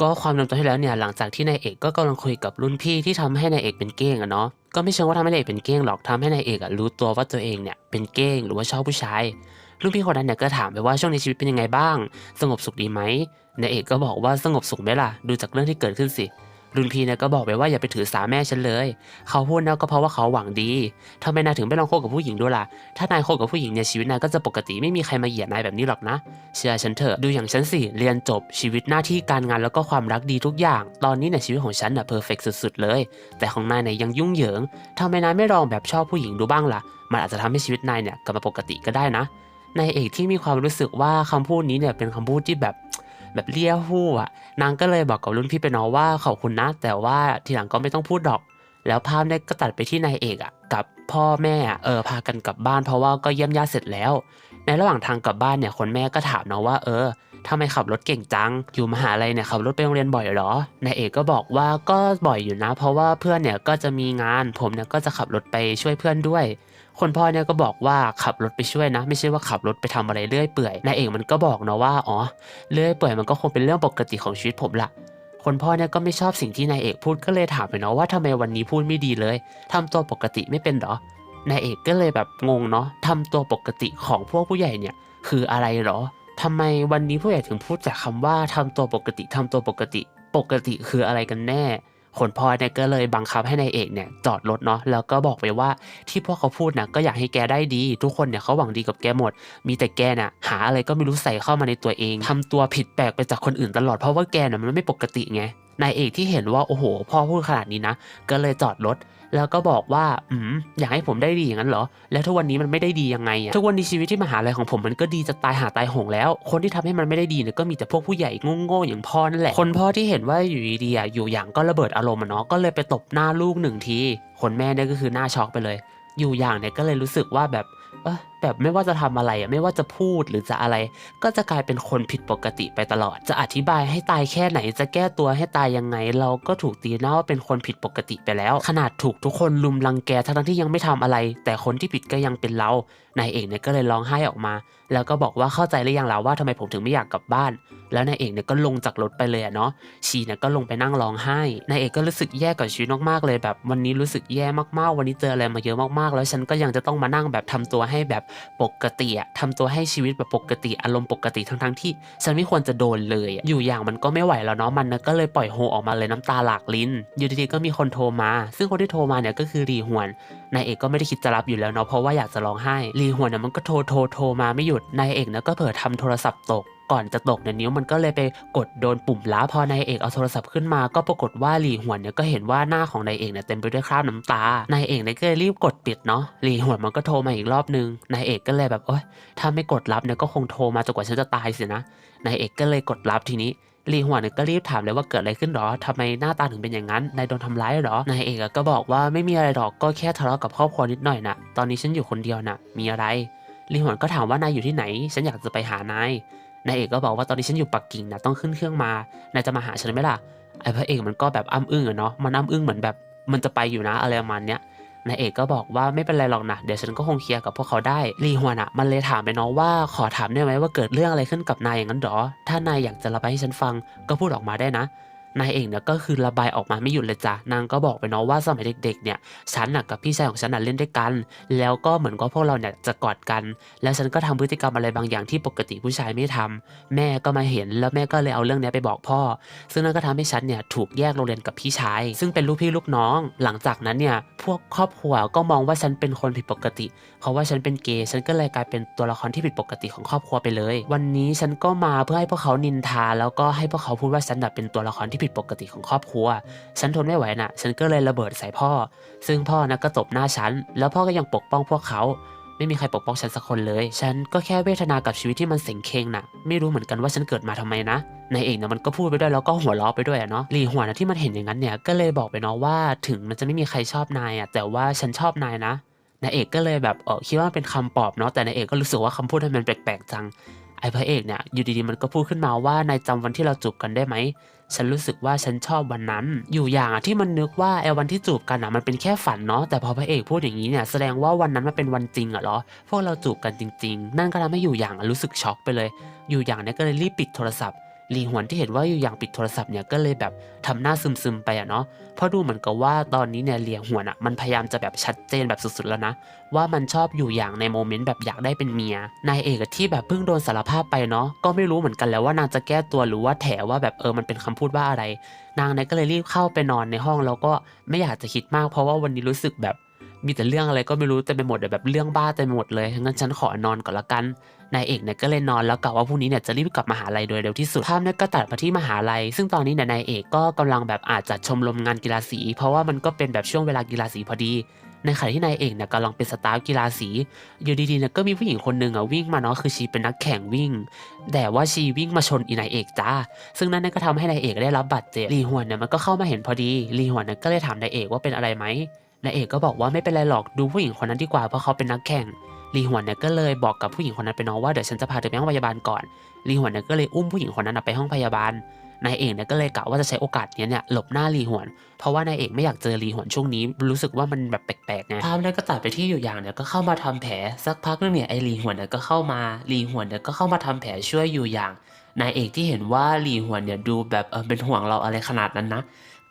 ก็ความเดิมตอนที่แล้วเนี่ยหลังจากที่นายเอกก็กำลังคุยกับรุ่นพี่ที่ทำให้นายเอกเป็นเก้งอะเนาะก็ไม่เชิงว่าทำให้นายเอกเป็นเก้งหรอกทำให้นายเอกอะรู้ตัวว่าตัวเองเนี่ยเป็นเก้งหรือว่าชอบผู้ชายรุ่นพี่คนนั้นเนี่ยก็ถามไปว่าช่วงนี้ชีวิตเป็นยังไงบ้าง สงบสุขดีไหมนายเอกก็บอกว่าสงบสุขไหมล่ะดูจากเรื่องที่เกิดขึ้นสิ รุ่นพี่เนี่ยก็บอกไปว่าอย่าไปถือสาแม่ฉันเลย เขาพูดนะก็เพราะว่าเขาหวังดีทำไมนายถึงไม่ลองคบกับผู้หญิงด้วยล่ะ ถ้านายคบกับผู้หญิงเนี่ยชีวิตนายก็จะปกติไม่มีใครมาเหยียดนายแบบนี้หรอกนะ เชื่อฉันเถอะ ดูอย่างฉันสิ เรียนจบชีวิตหน้าที่การงานแล้วก็ความรักดีทุกอย่าง ตอนนี้เนี่ยชีวิตของฉันน่ะเพอร์เฟกสุดๆเลย แต่ของนายเนี่ยยังยุ่งเหยิงทำไมนายไม่ลองแบบชอบผู้หญิงดูบ้างล่ะ มันอาจจะทำให้ชีวิตนายเนี่ยกลับมาปกติก็ได้นะนายเอกที่มีความรู้สึกว่าคำพูดนี้เนี่ยเป็นคำพูดที่แบบ แบบเลี้ยหู้อะ นางก็เลยบอกกับรุ่นพี่ไปเนาะว่าขอบคุณนะ แต่ว่าทีหลังก็ไม่ต้องพูดดอก แล้วภาพเนี่ยก็ตัดไปที่นายเอกอะ กับพ่อแม่อะเออพากันกลับบ้านเพราะว่าก็เยี่ยมญาติเสร็จแล้ว ในระหว่างทางกลับบ้านเนี่ยคนแม่ก็ถามน้องว่าเออทำไมขับรถเก่งจัง อยู่มหาลัยเนี่ยขับรถไปโรงเรียนบ่อยเหรอนายเอกก็บอกว่าก็บ่อยอยู่นะ เพราะว่าเพื่อนเนี่ยก็จะมีงาน ผมเนี่ยก็จะขับรถไปช่วยเพื่อนด้วย คนพ่อเนี่ยก็บอกว่าขับรถไปช่วยนะ ไม่ใช่ว่าขับรถไปทำอะไรเรื่อยเปื่อยนายเอกมันก็บอกเนาะว่าอ๋อเรื่อยเปื่อยมันก็คงเป็นเรื่องปกติของชีวิตผมละคนพ่อเนี่ยก็ไม่ชอบสิ่งที่นายเอกพูดก็เลยถามไปเนาะว่าทำไมวันนี้พูดไม่ดีเลยทำตัวปกติไม่เป็นเหรอนายเอกก็เลยแบบงงเนาะทำตัวปกติของพวกผู้ใหญ่เนี่ย คืออะไรเหรอ ทำไมวันนี้ผู้ใหญ่ถึงพูดจากคำว่าทำตัวปกติทำตัวปกติ ปกติคืออะไรกันแน่ขนพลอยเนี่ยก็เลยบังคับให้นายเอกเนี่ยจอดรถเนาะแล้วก็บอกไปว่าที่พวกเขาพูดนะก็อยากให้แกได้ดี ทุกคนเนี่ยเขาหวังดีกับแกหมด มีแต่แกน่ะหาอะไรก็ไม่รู้ใส่เข้ามาในตัวเองทำตัวผิดแปลกไปจากคนอื่นตลอดเพราะว่าแกน่ะมันไม่ปกติไง นายเอกที่เห็นว่าโอ้โห พ่อพูดขนาดนี้นะ ก็เลยจอดรถ แล้วก็บอกว่า อืมอยากให้ผมได้ดีอย่างนั้นเหรอ แล้วทุกวันนี้มันไม่ได้ดียังไงอะทุกวันนี้ชีวิตที่มหาลัยของผมมันก็ดีจะตายหาตายโหงแล้ว คนที่ทำให้มันไม่ได้ดีเนี่ยก็มีแต่พวกผู้ใหญ่โง่ๆอย่างพ่อนั่นแหละ คนพ่อที่เห็นว่าอยู่ดีๆอะอยู่อย่างก็ระเบิดอารมณ์อะเนาะ ก็เลยไปตบหน้าลูกหนึ่งที คนแม่เนี่ยก็คือหน้าช็อกไปเลย อยู่อย่างเนี่ยก็เลยรู้สึกว่าแบบ เออแบบไม่ว่าจะทำอะไรอะไม่ว่าจะพูดหรือจะอะไร ก็จะกลายเป็นคนผิดปกติไปตลอด จะอธิบายให้ตายแค่ไหน จะแก้ตัวให้ตายยังไง เราก็ถูกตีหน้าว่าเป็นคนผิดปกติไปแล้ว ขนาดถูกทุกคนลุมรังแกทั้งที่ยังไม่ทำอะไร แต่คนที่ผิดก็ยังเป็นเรานายเอกเนี่ยก็เลยร้องไห้ออกมา แล้วก็บอกว่าเข้าใจหรือยังแล้วว่าทำไมผมถึงไม่อยากกลับบ้าน แล้วนายเอกเนี่ยก็ลงจากรถไปเลยเนาะชีเนี่ยก็ลงไปนั่งร้องไห้นายเอกก็รู้สึกแย่กับชีวิตมากๆเลยแบบ วันนี้รู้สึกแย่มากๆ วันนี้เจออะไรมาเยอะมากๆ แล้วฉันก็ยังจะต้องมานั่งแบบทำตัวให้แบบปกติอะทำตัวให้ชีวิตแบบปกติอารมณ์ปกติทั้งๆที่ฉันไม่ควรจะโดนเลยอะอยู่อย่างมันก็ไม่ไหวแล้วเนาะมันนะก็เลยปล่อยโฮออกมาเลยน้ำตาหลากลิ้น อยู่ดีๆก็มีคนโทรมา ซึ่งคนที่โทรมาเนี่ยก็คือรีหวนนายเอกก็ไม่ได้คิดจะรับอยู่แล้วเนาะเพราะว่าอยากจะร้องไห้รีหวนเนี่ยมันก็โทรโทรโทรมาไม่หยุดนายเอกเนี่ยก็เผลอทำโทรศัพท์ตก ก่อนจะตกเนี่ยนิ้วมันก็เลยไปกดโดนปุ่มลับพอนายเอกเอาโทรศัพท์ขึ้นมาก็ปรากฏว่าหลี่หวนเนี่ยก็เห็นว่าหน้าของนายเอกเนี่ยเต็มไปด้วยคราบน้ำตานายเอกเนี่ยก็เลยรีบกดปิดเนาะหลี่หวนมันก็โทรมาอีกรอบนึงนายเอกก็เลยแบบโอ๊ยถ้าไม่กดรับเนี่ยก็คงโทรมาจนกว่าฉันจะตายสินะนายเอกก็เลยกดรับทีนี้ลีหัวเนี่ยก็รีบถามเลยว่าเกิดอะไรขึ้นหรอทำไมหน้าตาถึงเป็นอย่างนั้น นายโดนทำร้ายหรอ นายเอกก็บอกว่าไม่มีอะไรหรอก ก็แค่ทะเลาะกับครอบครัวนิดหน่อยนะตอนนี้ฉันอยู่คนเดียวนะมีอะไรลีหัวนก็ถามว่านายอยู่ที่ไหน ฉันอยากจะไปหานาย นายเอกก็บอกว่าตอนนี้ฉันอยู่ปักกิ่งนะต้องขึ้นเครื่องมานายจะมาหาฉันไหมล่ะไอ้พระเอกมันก็แบบอ้ำอึ้งอะเนาะมันอ้ำอึ้งเหมือนแบบมันจะไปอยู่นะอะไรประมาณเนี้ยนายเอกก็บอกว่าไม่เป็นไรหรอกนะเดี๋ยวฉันก็คงเคลียร์กับพวกเขาได้ลีฮวนอะมันเลยถามไปเนาะว่าขอถามได้ไหมว่าเกิดเรื่องอะไรขึ้นกับนายอย่างนั้นหรอ ถ้านายอยากจะระบายให้ฉันฟังก็พูดออกมาได้นะ นายเองเนี่ยก็คือระบายออกมาไม่หยุดเลยจ้ะนางก็บอกไปเนาะว่าสมัยเด็กๆเนี่ยฉันน่ะกับพี่ชายของฉันน่ะเล่นด้วยกัน แล้วก็เหมือนกับพวกเราเนี่ยจะกอดกัน แล้วฉันก็ทำพฤติกรรมอะไรบางอย่างที่ปกติผู้ชายไม่ทำแม่ก็มาเห็นแล้วแม่ก็เลยเอาเรื่องนี้ไปบอกพ่อ ซึ่งนั่นก็ทำให้ฉันเนี่ยถูกแยกโรงเรียนกับพี่ชาย ซึ่งเป็นลูกพี่ลูกน้อง หลังจากนั้นเนี่ยพวกครอบครัวก็มองว่าฉันเป็นคนผิดปกติ เพราะว่าฉันเป็นเกย์ฉันก็เลยกลายเป็นตัวละครที่ผิดปกติของครอบครัวไปเลย วันนี้ฉันก็มาเพื่อให้พวกเขานินทา แล้วก็ให้พวกเขาพูดว่าฉันเป็นตัวละครที่ผิดปกติของครอบครัว ฉันทนไม่ไหวน่ะ ฉันก็เลยระเบิดใส่พ่อ ซึ่งพ่อนะก็ตบหน้าฉัน แล้วพ่อก็ยังปกป้องพวกเขา ไม่มีใครปกป้องฉันสักคนเลย ฉันก็แค่เวทนากับชีวิตที่มันเสงเคงน่ะ ไม่รู้เหมือนกันว่าฉันเกิดมาทำไมนะ นายเอกเนี่ยมันก็พูดไปด้วยแล้วก็หัวเราะไปด้วยอะเนาะหลีหัวนะที่มันเห็นอย่างนั้นเนี่ย ก็เลยบอกไปเนาะว่าถึงมันจะไม่มีใครชอบนายอะแต่ว่าฉันชอบนายนะนายเอกก็เลยแบบเออคิดว่าเป็นคำปลอบเนาะแต่นายเอกก็รู้สึกว่าคำพูดนั้นมันแปลกๆจัง ไอ้พระเอกเนี่ยอยู่ดีๆมันก็พูดขึ้นมาว่านายจำวันที่เราจูบกันได้ไหม ฉันรู้สึกว่าฉันชอบวันนั้น อยู่อย่างอะที่มันนึกว่าไอ้วันที่จูบกันอะมันเป็นแค่ฝันเนาะแต่พอพระเอกพูดอย่างนี้เนี่ยแสดงว่าวันนั้นมันเป็นวันจริงอะเหรอพวกเราจูบกันจริง ๆ นั่นก็ทำให้อยู่อย่างรู้สึกช็อกไปเลย อยู่อย่างเนี่ยก็เลยรีบปิดโทรศัพท์ หลีหวนที่เห็นว่าอยู่อย่างปิดโทรศัพท์เนี่ยก็เลยแบบทำหน้าซึมๆไปอะเนาะเพราะดูเหมือนกับว่าตอนนี้เนี่ยเหลียหวนอะมันพยายามจะแบบชัดเจนแบบสุดๆแล้วนะ ว่ามันชอบอยู่อย่างในโมเมนต์แบบอยากได้เป็นเมียนายเอกที่แบบเพิ่งโดนสารภาพไปเนาะก็ไม่รู้เหมือนกันแล้วว่านางจะแก้ตัวหรือว่าแถว่าแบบเออมันเป็นคำพูดว่าอะไร นางเนี่ยก็เลยรีบเข้าไปนอนในห้องแล้วก็ไม่อยากจะคิดมาก เพราะว่าวันนี้รู้สึกแบบ มีแต่เรื่องอะไรก็ไม่รู้เต็มไปหมดแบบเรื่องบ้าเต็มไปหมดเลยงั้นฉันขอนอนก่อนละกันนายเอกเนี่ยก็เลยนอนแล้วกะว่าพรุ่งนี้เนี่ยจะรีบกลับมหาลัยโดยเร็วที่สุดภาพเนี่ยก็ตัดมาที่มหาลัย ซึ่งตอนนี้เนี่ยนายเอกก็กำลังแบบอาจจะชมรมงานกีฬาสี เพราะว่ามันก็เป็นแบบช่วงเวลากีฬาสีพอดี ในขณะที่นายเอกเนี่ยกำลังเป็นสตาฟกีฬาสี อยู่ดีๆเนี่ยก็มีผู้หญิงคนหนึ่งอะวิ่งมาเนาะคือชีเป็นนักแข่งวิ่ง แต่ว่าชีวิ่งมาชนอีนายเอกจ้า ซึ่งนั่นก็ทำให้นายเอกได้รับบาดเจ็บลีหวนเนี่ยมันก็เข้ามาเห็นพอดีลีหวนเนี่ยก็เลยถามนายเอกว่าเป็นอะไรไหม นายเอกก็บอกว่าไม่เป็นไรหรอกดูผู้หญิงคนนั้นดีกว่าเพราะเขาเป็นนักแข่งลีหวนเนี่ยก็เลยบอกกับผู้หญิงคนนั้นไปเนาะว่าเดี๋ยวฉันจะพาเธอไปห้องพยาบาลก่อนลีหวนเนี่ยก็เลยอุ้มผู้หญิงคนนั้นไปห้องพยาบาลนายเอกเนี่ยก็เลยกะว่าจะใช้โอกาสนี้เนี่ยหลบหน้าลีหวน เพราะว่านายเอกไม่อยากเจอลีหวนช่วงนี้ รู้สึกว่ามันแบบแปลกๆไงภาพนั้นก็ตัดไปที่อยู่อย่างเนี่ยก็เข้ามาทำแผลสักพักนึงเนี่ยไอ้ลีหวนเนี่ยก็เข้ามาลีหวนเนี่ยก็เข้ามาทำแผลช่วยอยู่อย่างนายเอกที่เห็นว่าลีหวนเนี่ยดูแบบเออเป็นห่วงเราอะไรขนาดนั้นนะ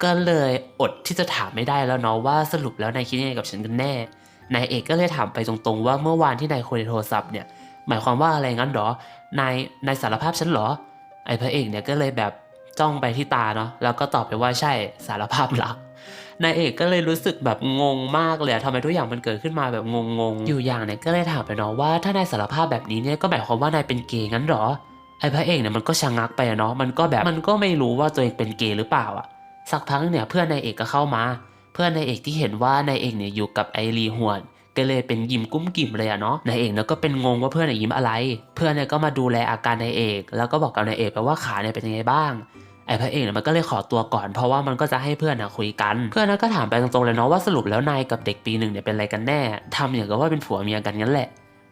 ก็เลยอดที่จะถามไม่ได้แล้วเนาะว่าสรุปแล้วนายคิดยังไงกับฉันกันแน่ นายเอกก็เลยถามไปตรงๆ ว่าเมื่อวานที่นายคุยในโทรศัพท์เนี่ย หมายความว่าอะไรงั้นเหรอ นาย นายสารภาพฉันหรอ ไอ้พระเอกเนี่ยก็เลยแบบจ้องไปที่ตาเนาะ แล้วก็ตอบไปว่าใช่สารภาพรัก นายเอกก็เลยรู้สึกแบบงงมากเลยทำไมทุกอย่างมันเกิดขึ้นมาแบบงงๆ อยู่อย่างเนี่ยก็เลยถามไปเนาะว่าถ้านายสารภาพแบบนี้เนี่ยก็หมายความว่านายเป็นเกย์งั้นเหรอ ไอ้พระเอกเนี่ยมันก็ชะงักไปเนาะ มันก็แบบมันก็ไม่รู้ว่าตัวเองเป็นเกย์หรือเปล่าอะ สักพักเนี่ยเพื่อนนายเอกก็เข้ามา เพื่อนนายเอกที่เห็นว่านายเอกเนี่ยอยู่กับไอรีหวนก็เลยเป็นยิ้มกุ้มกิ่มเลยอะเนาะนายเอกเนี่ยก็เป็นงงว่าเพื่อนยยิ้มอะไร เพื่อนเนี่ยก็มาดูแลอาการนายเอก แล้วก็บอกกับนายเอกไปว่าขาเนี่ยเป็นยังไงบ้างไอ้พระเอกเนี่ยมันก็เลยขอตัวก่อนเพราะว่ามันก็จะให้เพื่อนนะคุยกัน เพื่อนนั้นก็ถามไปตรงๆเลยเนาะว่าสรุปแล้วนายกับเด็กปีหนึ่งเนี่ยเป็นอะไรกันแน่ทำอย่างกับว่าเป็นผัวเมียกันงั้นแหละ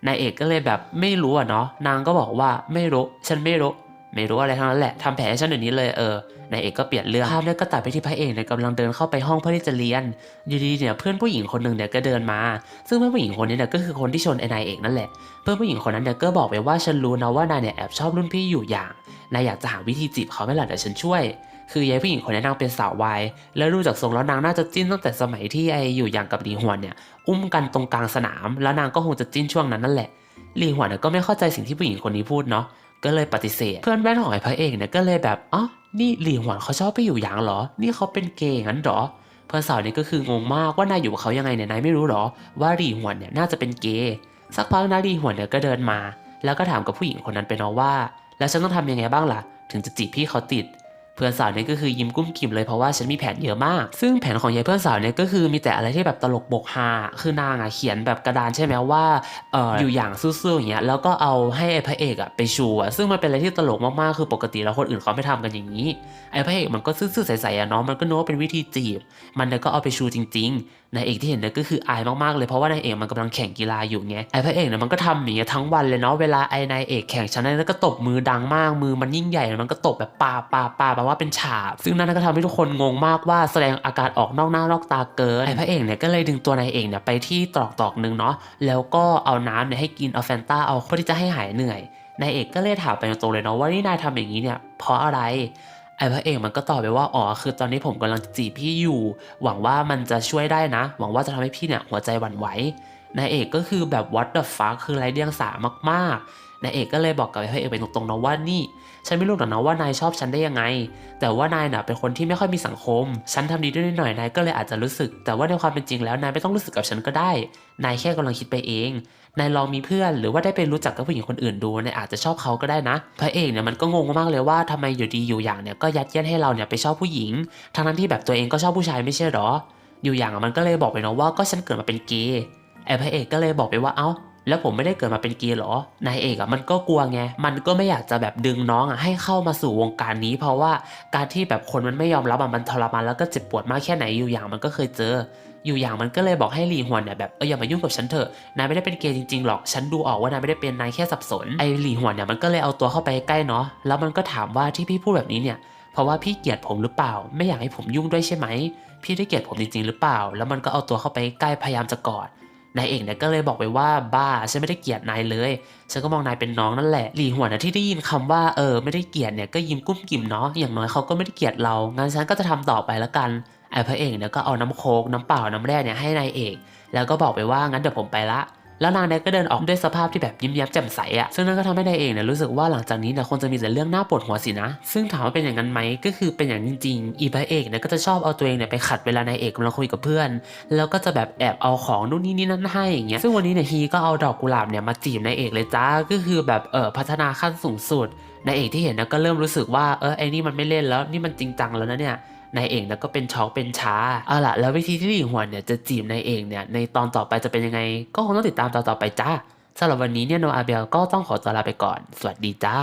นายเอกก็เลยแบบไม่รู้อะเนาะนางก็บอกว่าไม่รู้ฉันไม่รู้ ไม่รู้อะไรทั้งนั้นแหละทำแผลให้ฉันเดี๋ยวนี้เลยเออ นายเอกก็เปลี่ยนเรื่องภาพเนี่ยก็ตัดไปที่พระเอกเนี่ยกำลังเดินเข้าไปห้องเพื่อที่จะเรียน อยู่ดีเนี่ยเพื่อนผู้หญิงคนหนึ่งเนี่ยก็เดินมา ซึ่งเพื่อนผู้หญิงคนนี้เนี่ยก็คือคนที่ชนไอ้นายเอกนั่นแหละ เพื่อนผู้หญิงคนนั้นเนี่ยก็บอกไปว่าฉันรู้นะว่านายเนี่ยแอบชอบรุ่นพี่อยู่อย่าง นายอยากจะหาวิธีจีบเขาไหมล่ะเดี๋ยวฉันช่วย คือยายผู้หญิงคนนี้นางเป็นสาววายแล้วดูจากทรงแล้วนางน่าจะจิ้นตั้งแต่สมัยที่ไออยู่อย่างกับหลีหวนเนี่ยอุ้มกันตรงกลางสนาม แล้วนางก็คงจะจิ้นช่วงนั้นนั่นแหละหลีหวนเนี่ยก็ไม่เข้าใจสิ่งที่ผู้หญิงคนนี้พูดเนาะ ก็เลยปฏิเสธ เพื่อนแว่นของไอ้พระเอกเนี่ยก็เลยแบบอ๋อนี่หลี่หวนเขาชอบไปอยู่อย่างเหรอ นี่เขาเป็นเกย์งั้นเหรอเพื่อนสาวเนี่ยก็คืองงมากว่านายอยู่กับเขายังไงเนี่ยนายไม่รู้เหรอ ว่าหลี่หวนเนี่ยน่าจะเป็นเกย์สักพักนะหลี่หวนเนี่ยก็เดินมา แล้วก็ถามกับผู้หญิงคนนั้นไปเนาะว่า แล้วฉันต้องทำยังไงบ้างล่ะ ถึงจะจีบพี่เขาติด เพื่อนสาวเนี่ยก็คือยิ้มกุ้มกิ่มเลยเพราะว่าฉันมีแผนเยอะมาก ซึ่งแผนของยายเพื่อนสาวเนี่ยก็คือมีแต่อะไรที่แบบตลกบกฮาคือนางอะเขียนแบบกระดานใช่ไหมว่าเอออยู่อย่างซื่อๆอย่างเงี้ยแล้วก็เอาให้ไอ้พระเอกอะไปชูอะซึ่งมันเป็นอะไรที่ตลกมากๆคือปกติแล้วคนอื่นเขาไม่ทำกันอย่างนี้ไอ้พระเอกมันก็ซื่อๆใสๆอะเนาะมันก็นึกว่าเป็นวิธีจีบ มันเนี่ยก็เอาไปชูจริง ๆ นายเอกที่เห็นเนี่ยก็คืออายมากๆเลยเพราะว่านายเอกมันกำลังแข่งกีฬาอยู่ไงไอ้พระเอกเนี่ยมันก็ทำอย่างเงี้ยทั้งวันเลยเนาะเวลาไอ้นายเอกแข่งชนะแล้วก็ตบมือดังมากมือมันยิ่งใหญ่มันก็ตบแบบปาปาปาแปลว่าเป็นฉาบ ซึ่งนั่นก็ทำให้ทุกคนงงมากว่าแสดงอาการออกนอกหน้านอกตาเกินไอ้พระเอกเนี่ยก็เลยดึงตัวนายเอกเนี่ยไปที่ตรอกตอกหนึ่งเนาะแล้วก็เอาน้ำเนี่ยให้กินเอาแฟนต้าเอาเพื่อที่จะให้หายเหนื่อยนายเอกก็เลยถามไปตรงเลยเนาะว่านี่นายทำอย่างนี้เนี่ยเพราะอะไร ไอ้พระเอกมันก็ตอบไปว่าอ๋อคือตอนนี้ผมกำลังจีบพี่อยู่ หวังว่ามันจะช่วยได้นะ หวังว่าจะทำให้พี่เนี่ยหัวใจหวั่นไหว นายเอกก็คือแบบ what the fuck คือไรเดียงสามากๆนายเอกก็เลยบอกกับพระเอกไปตรงๆนะว่านี่ ฉันไม่รู้หรอกนะว่านายชอบฉันได้ยังไง แต่ว่านายน่ะเป็นคนที่ไม่ค่อยมีสังคม ฉันทำดีด้วยนิดหน่อยนายก็เลยอาจจะรู้สึก แต่ว่าในความเป็นจริงแล้วนายไม่ต้องรู้สึกกับฉันก็ได้ นายแค่กำลังคิดไปเองนายลองมีเพื่อนหรือว่าได้ไปรู้จักกับผู้หญิงคนอื่นดูนายอาจจะชอบเขาก็ได้นะ พระเอกเนี่ยมันก็งงมากเลยว่าทำไมอยู่ดีอยู่อย่างเนี่ยก็ยัดเยียดให้เราเนี่ยไปชอบผู้หญิง ทั้งนั้นที่แบบตัวเองก็ชอบผู้ชายไม่ใช่หรอ อยู่อย่างมันก็เลยบอกไปเนาะว่าก็ฉันเกิดมาเป็นเกย์ ไอ้พระเอกก็เลยบอกไปว่าเอ้าแล้วผมไม่ได้เกิดมาเป็นเกย์หรอ นายเอกอะมันก็กลัวไง มันก็ไม่อยากจะแบบดึงน้องอะให้เข้ามาสู่วงการนี้ เพราะว่าการที่แบบคนมันไม่ยอมรับมันทรมานแล้วก็เจ็บปวดมากแค่ไหนอยู่อย่างมันก็เคยเจอ อยู่อย่างมันก็เลยบอกให้หลีหวนเนี่ยแบบเอออย่ามายุ่งกับฉันเถอะ นายไม่ได้เป็นเกย์จริงๆหรอก ฉันดูออกว่านายไม่ได้เป็นนายแค่สับสน ไอหลีหวนเนี่ยมันก็เลยเอาตัวเข้าไปใกล้เนาะ แล้วมันก็ถามว่าที่พี่พูดแบบนี้เนี่ย เพราะว่าพี่เกลียดผมหรือเปล่า ไม่อยากให้ผมยุ่งด้วยใช่ไหม พี่ได้เกลียดผมจริงๆหรือเปล่า แล้วมันก็เอาตัวเข้าไปใกล้พยายามจะกอด นายเอกเนี่ยก็เลยบอกไปว่าบ้าฉันไม่ได้เกลียดนายเลย ฉันก็มองนายเป็นน้องนั่นแหละหลีหวนนะที่ได้ยินคำว่าเออไม่ได้เกลียดเนี่ยก็ยิ้มกุ้มกิ่มเนาะอย่างน้อยเขาก็ไม่ได้เกลียดเรางั้นฉันก็จะทำต่อไปละกันไอ้พระเอกเนี่ยก็เอาน้ำโคกน้ำเปล่าน้ำแร่เนี่ยให้นายเอก แล้วก็บอกไปว่างั้นเดี๋ยวผมไปละ แล้วนางเนี่ยก็เดินออกด้วยสภาพที่แบบยิ้มแย้มแจ่มใสอะซึ่งนั่นก็ทำให้นายเอกเนี่ยรู้สึกว่าหลังจากนี้เนี่ยคงจะมีแต่เรื่องน่าปวดหัวสินะ ซึ่งถามว่าเป็นอย่างนั้นไหมก็คือเป็นอย่างจริงๆอีพระเอกเนี่ยก็จะชอบเอาตัวเองเนี่ยไปขัดเวลานายเอกกำลังคุยกับเพื่อน แล้วก็จะแบบแอบเอาของนู่นนี่นี่นั่นให้อย่างเงี้ยซึ่งวันนี้เนี่ยฮีก็เอาดอกกุหลาบเนี่ยมาจีบนายเอกเลยจ้าก็คือแบบเออพัฒนาขั้นสูงสุดนายเอกที่เห็นนะก็เริ่มรู้สึกว่าเออไอ้นี่มันไม่เล่นแล้วนี่มันจริงจังแล้วนะเนี่ย นายเอกนะก็เป็นช็อกเป็นช้าเอาล่ะแล้ววิธีที่หลิงหวนเนี่ยจะจีบนายเอกเนี่ยในตอนต่อไปจะเป็นยังไง ก็คงต้องติดตามตอนต่อไปจ้าสำหรับวันนี้เนี่ยโนอาเบลก็ต้องขอตัวลาไปก่อน สวัสดีจ้า